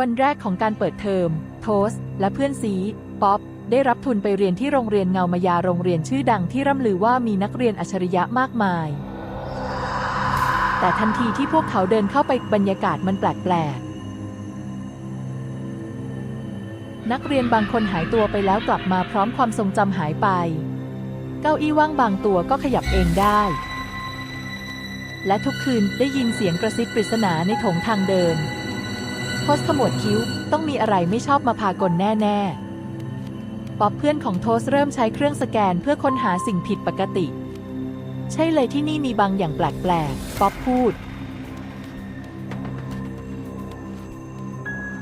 วันแรกของการเปิดเทอม โทส และเพื่อนซีป๊อป ได้รับทุนไปเรียนที่โรงเรียนเงามายาโรงเรียนชื่อดังที่ร่ำลือว่ามีนักเรียนอัจฉริยะมากมาย แต่ทันทีที่พวกเขาเดินเข้าไปบรรยากาศมันแปลกๆ นักเรียนบางคนหายตัวไปแล้วกลับมาพร้อมความทรงจำหายไป เก้าอี้ว่างบางตัวก็ขยับเองได้ และทุกคืนได้ยินเสียงกระซิบปริศนาในโถงทางเดิน โทสขมวดคิ้ว ต้องมีอะไรไม่ชอบมาพากลแน่ ๆ ป๊อบเพื่อนของโทสเริ่มใช้เครื่องสแกนเพื่อค้นหาสิ่งผิดปกติ ใช่เลยที่นี่มีบางอย่างแปลกๆ ป๊อบพูด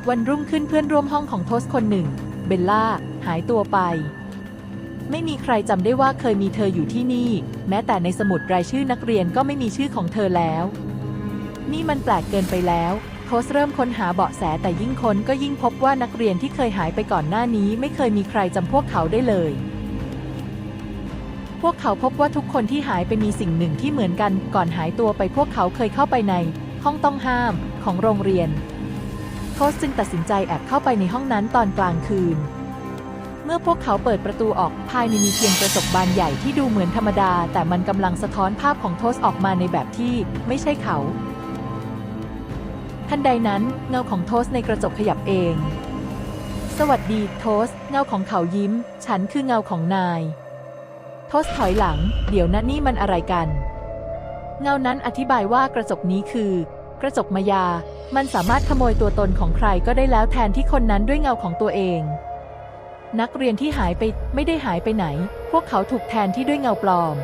วันรุ่งขึ้นเพื่อนร่วมห้องของโทสคนหนึ่ง เบลล่า หายตัวไป ไม่มีใครจำได้ว่าเคยมีเธออยู่ที่นี่ แม้แต่ในสมุดรายชื่อนักเรียนก็ไม่มีชื่อของเธอแล้ว นี่มันแปลกเกินไปแล้ว โทสเริ่มค้นหาเบาะแสแต่ยิ่งค้นก็ยิ่งพบว่านักเรียนที่เคยหายไปก่อนหน้านี้ ไม่เคยมีใครจำพวกเขาได้เลย พวกเขาพบว่าทุกคนที่หายไปมีสิ่งหนึ่งที่เหมือนกัน ก่อนหายตัวไปพวกเขาเคยเข้าไปใน ห้องต้องห้ามของโรงเรียนโทสจึงตัดสินใจแอบเข้าไปในห้องนั้นตอนกลางคืน เมื่อพวกเขาเปิดประตูออกภายในมีเพียงกระจกบานใหญ่ที่ดูเหมือนธรรมดา แต่มันกำลังสะท้อนภาพของโทสออกมาในแบบที่ไม่ใช่เขา ทันใดนั้นเงาของโทสในกระจกขยับเอง สวัสดีโทส เงาของเขายิ้ม ฉันคือเงาของนาย โทสถอยหลัง เดี๋ยวนะนี่มันอะไรกัน เงานั้นอธิบายว่ากระจกนี้คือ กระจกมายา มันสามารถขโมยตัวตนของใครก็ได้แล้วแทนที่คนนั้นด้วยเงาของตัวเอง นักเรียนที่หายไปไม่ได้หายไปไหน พวกเขาถูกแทนที่ด้วยเงาปลอม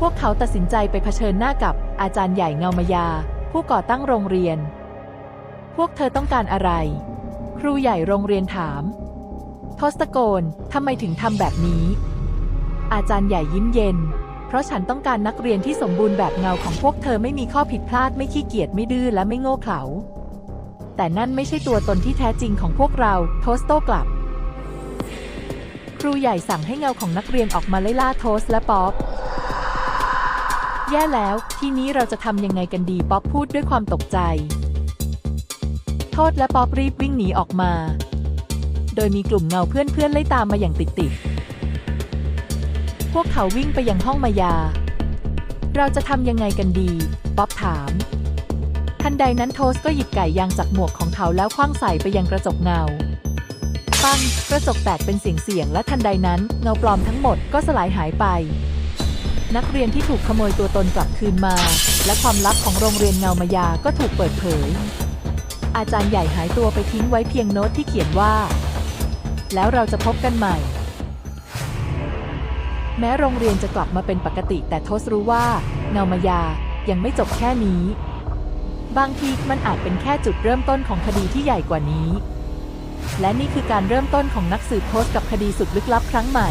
พวกเขาตัดสินใจไปเผชิญหน้ากับอาจารย์ใหญ่เงามายา ผู้ก่อตั้งโรงเรียน พวกเธอต้องการอะไร ครูใหญ่โรงเรียนถามทศตะโกนทำไมถึงทำแบบนี้ อาจารย์ใหญ่ยิ้มเย็น เพราะฉันต้องการนักเรียนที่สมบูรณ์แบบเงาของพวกเธอไม่มีข้อผิดพลาดไม่ขี้เกียจไม่ดื้อและไม่โง่เขลาแต่นั่นไม่ใช่ตัวตนที่แท้จริงของพวกเราโทสโต้กลับ ครูใหญ่สั่งให้เงาของนักเรียนออกมาไล่ล่าโทสและป๊อป แย่แล้ว ทีนี้เราจะทำยังไงกันดีป๊อปพูดด้วยความตกใจ โทษและป๊อปรีบวิ่งหนีออกมา โดยมีกลุ่มเงาเพื่อนๆไล่ตามมาอย่างติดๆ พวกเขาวิ่งไปยังห้องมายา เราจะทำยังไงกันดีป๊อปถาม ทันใดนั้นโทสก็หยิบไก่ยางจากหมวกของเขาแล้วคว้างใส่ไปยังกระจกเงาปังกระจกแตกเป็นเสียงๆและทันใดนั้น เงาปลอมทั้งหมดก็สลายหายไป นักเรียนที่ถูกขโมยตัวตนกลับคืนมา และความลับของโรงเรียนเงามายาก็ถูกเปิดเผย อาจารย์ใหญ่หายตัวไปทิ้งไว้เพียงโน้ตที่เขียนว่า แล้วเราจะพบกันใหม่ แม้โรงเรียนจะกลับมาเป็นปกติ แต่ทสรู้ว่า เงามายายังไม่จบแค่นี้ บางทีมันอาจเป็นแค่จุดเริ่มต้นของคดีที่ใหญ่กว่านี้ และนี่คือการเริ่มต้นของนักสืบโทสกับคดีสุดลึกลับครั้งใหม่